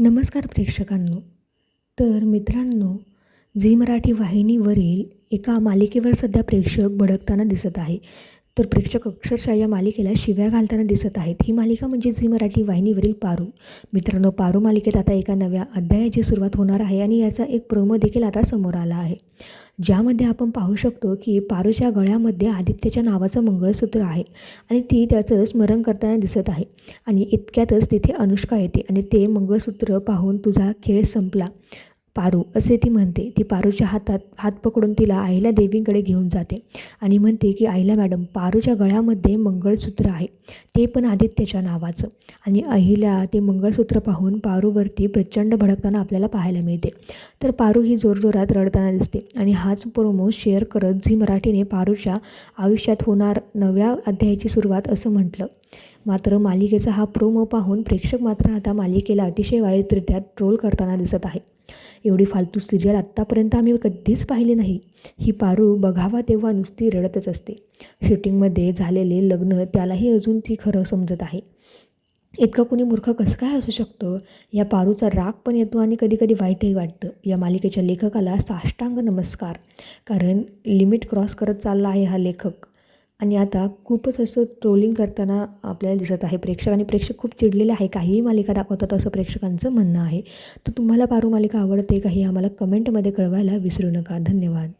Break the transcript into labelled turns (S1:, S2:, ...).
S1: नमस्कार प्रेक्षकांनो. तर मित्रांनो झी मराठी वाहिनीवरील एका मालिकेवर सध्या प्रेक्षक भडकताना दिसत आहे. तर प्रेक्षक अक्षरशः या मालिकेला शिव्या घालताना दिसत आहेत. ही मालिका म्हणजे झी मराठी वाहिनीवरील पारू. मित्रांनो पारू मालिकेत आता एका नव्या अध्यायाची सुरुवात होणार आहे आणि याचा एक प्रोमो देखील आता समोर आला आहे. ज्यामध्ये आपण पाहू शकतो की पारूच्या गळ्यामध्ये आदित्यच्या नावाचं मंगळसूत्र आहे आणि ती त्याचं स्मरण करताना दिसत आहे. आणि इतक्यातच तिथे अनुष्का येते आणि ते मंगळसूत्र पाहून तुझा खेळ संपला. पारू असे ती म्हणते. ती पारूच्या हातात हात पकडून तिला आईला देवींकडे घेऊन जाते आणि म्हणते की आईला मॅडम पारूच्या गळ्यामध्ये मंगळसूत्र आहे. ते पण आदित्यच्या नावाचं. आणि अहिला ते मंगळसूत्र पाहून पारूवरती प्रचंड भडकताना आपल्याला पाहायला मिळते. तर पारू ही जोरजोरात रडताना दिसते आणि हाच प्रोमो शेअर करत झी मराठीने पारूच्या आयुष्यात होणार नव्या अध्यायाची सुरुवात असं म्हटलं. मात्र मालिकेचा हा प्रोमो पाहून प्रेक्षक मात्र आता मालिकेला अतिशय वाईटरित्या ट्रोल करताना दिसत आहे. एवढी फालतू सिरियल आत्तापर्यंत आम्ही कधीच पाहिली नाही. ही पारू बघावा तेव्हा नुसती रडतच असते. शूटिंगमध्ये झालेले लग्न त्यालाही अजून ती खरं समजत आहे. इतकं कोणी मूर्ख कसं काय असू शकतं? या पारूचा राग पण येतो आणि कधीकधी वाईटही वाटतं. या मालिकेच्या लेखकाला साष्टांग नमस्कार. कारण लिमिट क्रॉस करत चालला आहे हा लेखक. आणि आता खूपच असं ट्रोलिंग करताना आपल्याला दिसत आहे. प्रेक्षक आणि प्रेक्षक खूप चिडलेले आहे. काहीही मालिका दाखवतात असं प्रेक्षकांचं म्हणणं आहे. तर तुम्हाला पारू मालिका आवडते काही आम्हाला कमेंटमध्ये कळवायला विसरू नका. धन्यवाद.